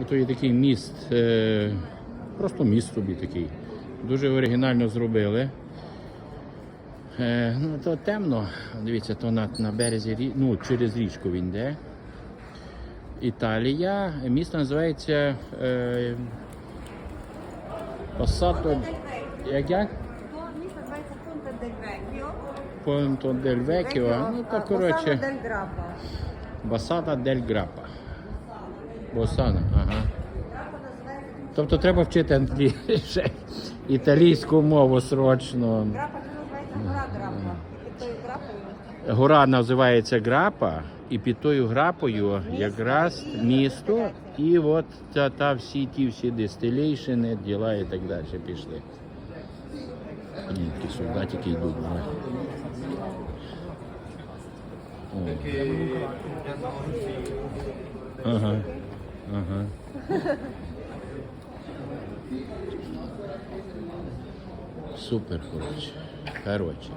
Ото є такий міст, е, просто міст собі такий. Дуже оригінально зробили. Е, ну, то темно. Дивіться, то на, на березі ну, через річку він йде. Італія. Місто називається е, Пассато. Як як? Місто називається Понте дель Векіо. Понто дель Векіо. Ну, то коротше. Басада дель Грапа. Босана, ага. Тобто треба вчити англійську, італійську мову срочно. Грапа, називається гора Грапа. Гора називається Грапа, і під тою грапою якраз місто, і от та, та всі ті всі дистилейшини, діла і так далі пішли. Ні, солдатики йдуть. О. Ага. Ага. Супер, коротше. Коротше.